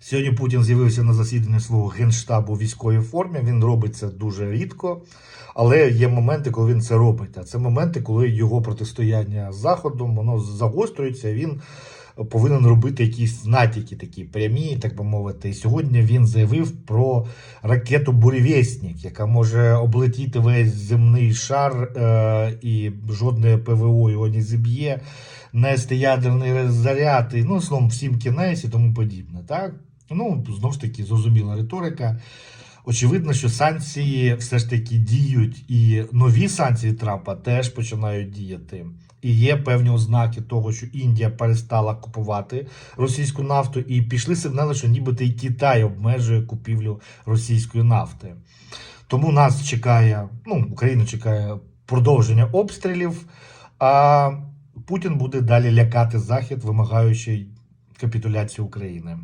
Сьогодні Путін з'явився на засіданні свого генштабу у військовій формі. Він робить це дуже рідко, але є моменти, коли він це робить. А це моменти, коли його протистояння з Заходом воно загострюється. Він повинен робити якісь натяки такі прямі, так би мовити. І сьогодні він заявив про ракету Буревєснік, яка може облетіти весь земний шар, е, і жодне ПВО його не зіб'є, нести ядерний заряд, і ну, словом, всім кінець і тому подібне. Так? Ну, знову ж таки, зрозуміла риторика. Очевидно, що санкції все ж таки діють, і нові санкції Трампа теж починають діяти. І є певні ознаки того, що Індія перестала купувати російську нафту, і пішли сигнали, що нібито і Китай обмежує купівлю російської нафти. Тому нас чекає, ну, Україну чекає продовження обстрілів, а Путін буде далі лякати Захід, вимагаючи капітуляції України.